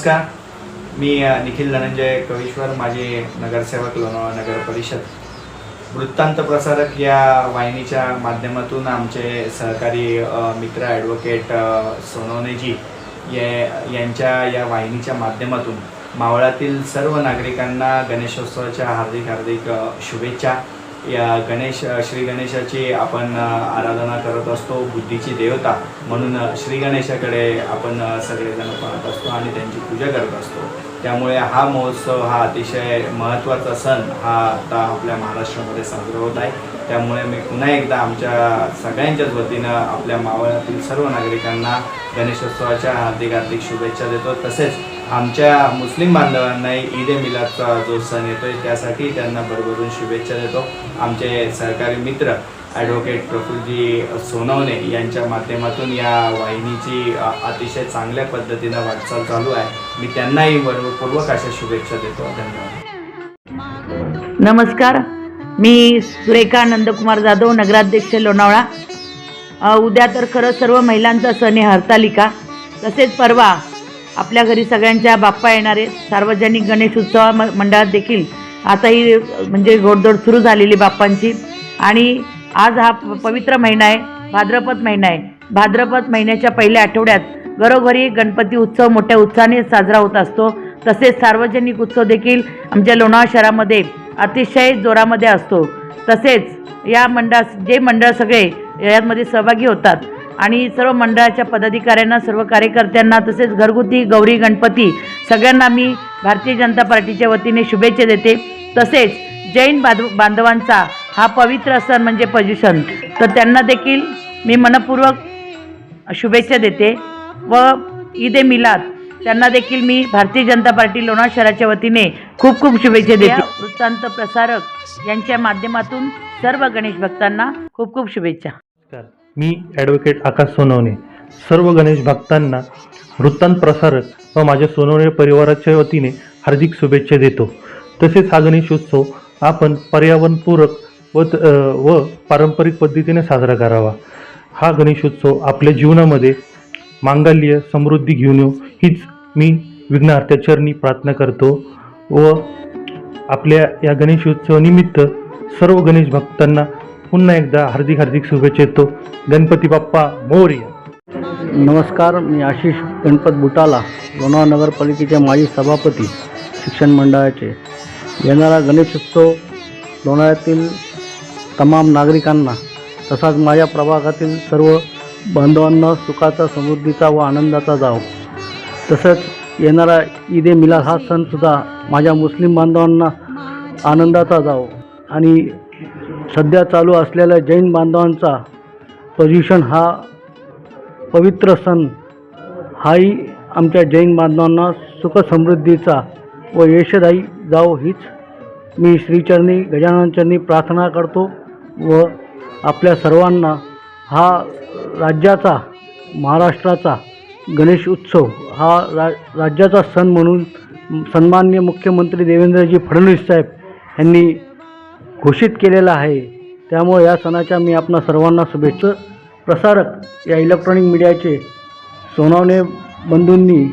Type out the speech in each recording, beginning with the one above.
नमस्कार. मी निखिल धनंजय कवीश्वर माझे नगरसेवक लोणावळा नगर परिषद. वृत्तांत प्रसारक या वाहिनीच्या माध्यमातून आमचे सहकारी मित्र ॲडव्होकेट सोनवनेजी सोनवणेजी ये यांच्या या वाहिनीच्या माध्यमातून मावळातील सर्व नागरिकांना गणेशोत्सवाच्या हार्दिक हार्दिक शुभेच्छा. या गणेश श्री गणेशाची आपण आराधना करत असतो बुद्धीची देवता. म्हणून श्री गणेशाकडे आपण सगळेजण पाहत असतो आणि त्यांची पूजा करत असतो. त्यामुळे हा महोत्सव हा अतिशय महत्त्वाचा सण हा आता आपल्या महाराष्ट्रामध्ये साजरा होत आहे. त्यामुळे मी पुन्हा एकदा आमच्या सगळ्यांच्याच वतीनं आपल्या मावळातील सर्व नागरिकांना गणेशोत्सवाच्या हार्दिक हार्दिक शुभेच्छा देतो. तसेच आमच्या मुस्लिम बांधवांनाही ईद ए मिलादचा जो सण येतोय त्यासाठी त्यांना भरभरून शुभेच्छा देतो. आमचे सहकारी मित्र ॲडव्होकेट प्रफुलजी सोनवणे यांच्या माध्यमातून या वाहिनीची अतिशय चांगल्या पद्धतीनं वाटचाल चालू आहे. मी त्यांनाही वरपूर्वक अशा शुभेच्छा देतो. धन्यवाद. नमस्कार. मी सुरेखा नंदकुमार जाधव नगराध्यक्ष लोणावळा. उद्या तर खरं सर्व महिलांचा सण आहे हरतालिका. तसेच परवा आपल्या घरी सगळ्यांच्या बाप्पा येणारे. सार्वजनिक गणेश उत्सव म- मंडळात देखील आता ही म्हणजे घोडदौड सुरू झालेली बाप्पांची. आणि आज हा प- पवित्र महिना आहे भाद्रपद महिना आहे. भाद्रपद महिन्याच्या पहिल्या आठवड्यात घरोघरी गणपती उत्सव मोठ्या उत्साहाने साजरा होत असतो. तसेच सार्वजनिक उत्सव देखील आमच्या लोणावळा शहरामध्ये अतिशय जोरामध्ये असतो. तसेच या मंडळा जे मंडळ सगळे यामध्ये सहभागी होतात आणि सर्व मंडळाच्या पदाधिकाऱ्यांना सर्व कार्यकर्त्यांना तसेच घरगुती गौरी गणपती सगळ्यांना मी भारतीय जनता पार्टीच्या वतीने शुभेच्छा देते. तसेच जैन बांधव बांधवांचा हा पवित्र सण म्हणजे पर्युषण तर त्यांना देखील मी मनपूर्वक शुभेच्छा देते व ईद ए मिलाद त्यांना देखील मी भारतीय जनता पार्टी लोणार शहराच्या वतीने खूप खूप शुभेच्छा देते. वृत्तांत प्रसारक यांच्या माध्यमातून सर्व गणेश भक्तांना खूप खूप शुभेच्छा. नमस्कार. मी ॲडव्होकेट आकाश सोनवणे. सर्व गणेश भक्तांना वृत्तांत प्रसारक व माझ्या सोनवणे परिवाराच्या वतीने हार्दिक शुभेच्छा देतो. तसेच हा गणेशोत्सव आपण पर्यावरणपूरक व व पारंपरिक पद्धतीने साजरा करावा. हा गणेशोत्सव आपल्या जीवनामध्ये मांगल्य समृद्धी घेऊन येऊ हीच मी विघ्नहर्त्याचरणी प्रार्थना करतो व आपल्या या गणेशोत्सवानिमित्त सर्व गणेश भक्तांना पुन्हा एकदा हार्दिक हार्दिक शुभेच्छा येतो गणपती बाप्पा मोरया. नमस्कार मी आशिष गणपत बुटाला लोणावळा नगरपालिकेचे माजी सभापती शिक्षण मंडळाचे. येणारा गणेशोत्सव लोणाळ्यातील तमाम नागरिकांना तसाच माझ्या प्रभागातील सर्व बांधवांना सुखाचा समृद्धीचा व आनंदाचा जाव. तसंच येणारा ईद ए मिलाद हा सणसुद्धा माझ्या मुस्लिम बांधवांना आनंदाचा जावो. आणि सध्या चालू असलेल्या जैन बांधवांचा पर्युषण हा पवित्र सण. हाही आमच्या जैन बांधवांना सुखसमृद्धीचा व यशदायी जावो हीच मी श्रीचरणी गजाननचरणी प्रार्थना करतो व आपल्या सर्वांना हा राज्याचा महाराष्ट्राचा गणेश उत्सव हा रा राज्याचा सण म्हणून सन्मान्य मुख्यमंत्री देवेंद्रजी फडणवीस साहेब यांनी घोषित केलेला आहे. त्यामुळे या सणाच्या मी आपणा सर्वांना शुभेच्छा. प्रसारक या इलेक्ट्रॉनिक मीडियाचे सोनावणे बंधूंनी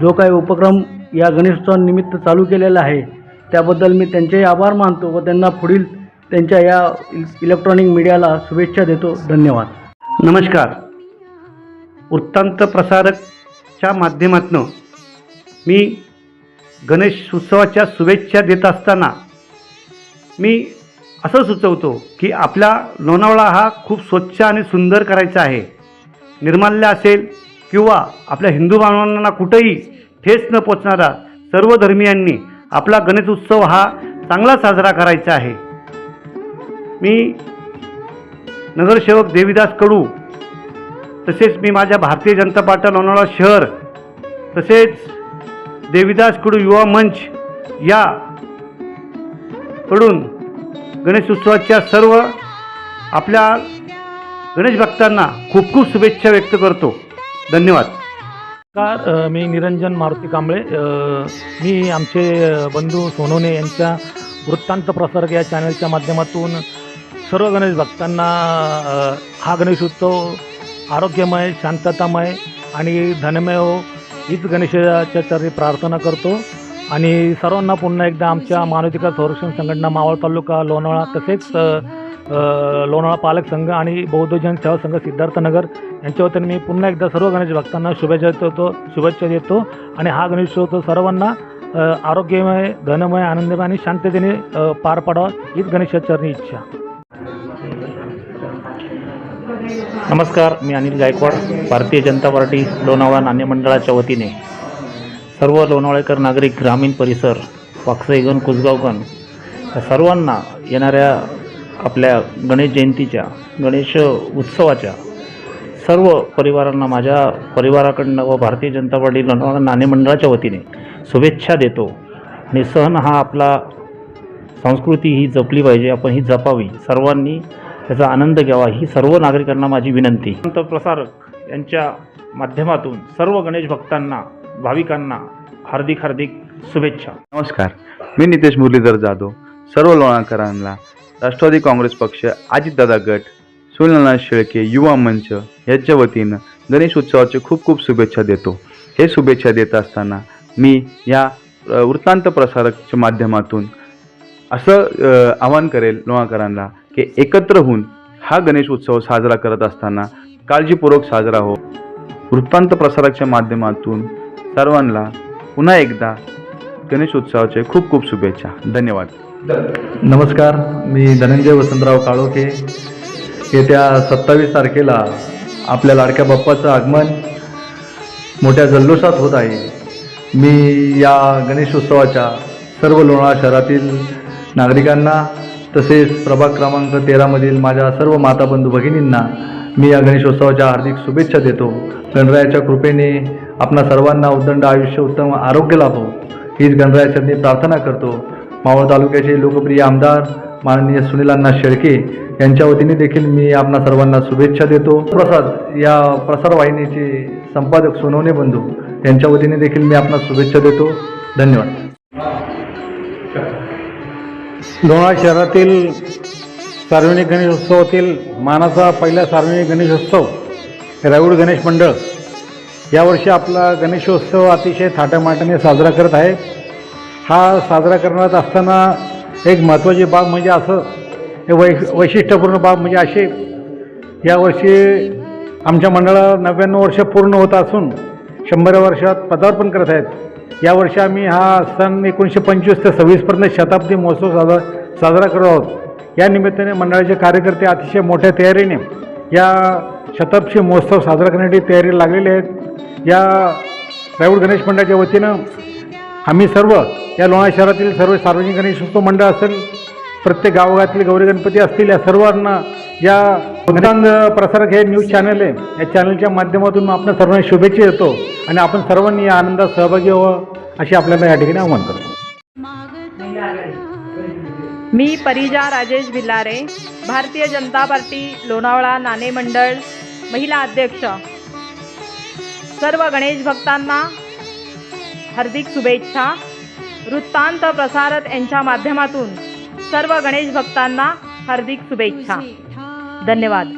जो काही उपक्रम या गणेशोत्सवानिमित्त चालू केलेला आहे त्याबद्दल मी त्यांचेही आभार मानतो व त्यांना पुढील त्यांच्या या इलेक्ट्रॉनिक मीडियाला शुभेच्छा देतो. धन्यवाद. नमस्कार. वृत्तांत प्रसारकच्या माध्यमातून मी गणेश उत्सवाच्या शुभेच्छा देत असताना मी असं सुचवतो की आपला लोणावळा हा खूप स्वच्छ आणि सुंदर करायचा आहे. निर्माल्य असेल किंवा आपल्या हिंदू बांधवांना कुठंही ठेस न पोचणारा सर्व धर्मियांनी आपला गणेश उत्सव हा चांगला साजरा करायचा आहे. मी नगरसेवक देविदास कडू तसेच मी माझ्या भारतीय जनता पार्टी लोणावळा शहर तसेच देविदास कुडू युवा मंच या कडून गणेश उत्सवाच्या सर्व आपल्या गणेश भक्तांना खूप खूप शुभेच्छा व्यक्त करतो. धन्यवाद. नमस्कार मी निरंजन मारुती कांबळे मी आमचे बंधू सोनोने यांच्या वृत्तांत प्रसारक या चॅनलच्या माध्यमातून सर्व गणेश भक्तांना हा गणेश उत्सव आरोग्यमय शांततामय आणि धनमय हो. हीच गणेशाच्या चरणी प्रार्थना करतो. आणि सर्वांना पुन्हा एकदा आमच्या मानवाधिकार संरक्षण संघटना मावळ तालुका लोणावळा तसेच लोणावळा पालक संघ आणि बौद्धजन सेवा संघ सिद्धार्थनगर यांच्या वतीने मी पुन्हा एकदा सर्व गणेश भक्तांना शुभेच्छा देतो शुभेच्छा देतो. आणि हा गणेशोत्सव सर्वांना आरोग्यमय धनमय आनंदमय आणि शांततेने पार पाडावा हीच गणेशाचरणी इच्छा. नमस्कार मी अनिल गायकवाड भारतीय जनता पार्टी लोणावळा नाणे मंडळाच्या वतीने. सर्व लोणावळेकर नागरिक ग्रामीण परिसर वाक्सईगण कुसगावगण या सर्वांना येणाऱ्या आपल्या गणेश जयंतीच्या गणेश उत्सवाच्या सर्व परिवारांना माझ्या परिवाराकडनं व भारतीय जनता पार्टी लोणावळा नाणे मंडळाच्या वतीने शुभेच्छा देतो. आणि सण हा आपला संस्कृती ही जपली पाहिजे आपण ही जपावी. सर्वांनी त्याचा आनंद घ्यावा ही सर्व नागरिकांना माझी विनंती. संत प्रसारक यांच्या माध्यमातून सर्व गणेश भक्तांना भाविकांना हार्दिक हार्दिक शुभेच्छा. नमस्कार. मी नितेश मुरलीधर जाधव सर्व लोणाकरांना राष्ट्रवादी काँग्रेस पक्ष अजितदादा गट सुनीलनाथ शेळके युवा मंच यांच्या वतीनं गणेश उत्सवाचे खूप खूप शुभेच्छा देतो. हे शुभेच्छा देत असताना मी या वृत्तांत प्रसारकच्या माध्यमातून असं आवाहन करेल लोणाकरांना की एकत्र होऊन हा गणेश उत्सव साजरा करत असताना काळजीपूर्वक साजरा हो. वृत्तांत प्रसाराच्या माध्यमातून सर्वांना पुन्हा एकदा गणेश उत्सवाचे खूप खूप शुभेच्छा. धन्यवाद. नमस्कार मी धनंजय वसंतराव काळोखे. येत्या सत्तावीस तारखेला आपल्या लाडक्या बाप्पाचं आगमन मोठ्या जल्लोषात होत आहे. मी या गणेश उत्सवाच्या सर्व लोणावळा शहरातील नागरिकांना तसेच प्रभाग क्रमांक तेरामधील माझ्या सर्व माता बंधू भगिनींना मी या गणेशोत्सवाच्या हार्दिक शुभेच्छा देतो. गणरायाच्या कृपेने आपणा सर्वांना उदंड आयुष्य उत्तम आरोग्य लाभो. हीच गणरायाचरणी प्रार्थना करतो. मावळ तालुक्याचे लोकप्रिय आमदार माननीय सुनीलांना शेळके यांच्या वतीने देखील मी आपणा सर्वांना शुभेच्छा देतो. प्रसाद या प्रसारवाहिनीचे संपादक सोनवणे बंधू यांच्या वतीने देखील मी आपणास शुभेच्छा देतो. धन्यवाद. लोणावळा शहरातील सार्वजनिक गणेशोत्सवातील मानाचा पहिला सार्वजनिक गणेशोत्सव राऊळ गणेश मंडळ यावर्षी आपला गणेशोत्सव अतिशय थाटामाटाने साजरा करत आहे. हा साजरा करण्यात असताना एक महत्त्वाची बाब म्हणजे असं हे वै वैशिष्ट्यपूर्ण बाब म्हणजे असे यावर्षी आमच्या मंडळाला नव्याण्णव वर्ष पूर्ण होत असून शंभर वर्षात पदार्पण करत आहेत. यावर्षी आम्ही हा सण एकोणीसशे पंचवीस ते सव्वीसपर्यंत शताब्दी महोत्सव साजरा साजरा करत आहोत. या निमित्ताने मंडळाचे कार्यकर्ते अतिशय मोठ्या तयारीने या शताब्दी महोत्सव साजरा करण्यासाठी तयारी लागलेले आहेत या रायगड गणेश मंडळाच्या वतीनं आम्ही सर्व या लोणा शहरातील सर्व सार्वजनिक गणेशोत्सव मंडळ असेल प्रत्येक गावगावातील गौरी गणपती असतील या सर्वांना या वृत्तांत प्रसारक हे न्यूज चॅनल आहे. या चॅनलच्या माध्यमातून आपण सर्वांना शुभेच्छा देतो आणि आपण सर्वांनी या आनंदात सहभागी व्हावं अशी आपल्याला या ठिकाणी आव्हान करतो. मी परिजा राजेश भिल्लारे भारतीय जनता पार्टी लोणावळा नाणे मंडळ महिला अध्यक्ष. सर्व गणेश भक्तांना हार्दिक शुभेच्छा. वृत्तांत प्रसारत यांच्या माध्यमातून सर्व गणेश भक्तांना हार्दिक शुभेच्छा. धन्यवाद.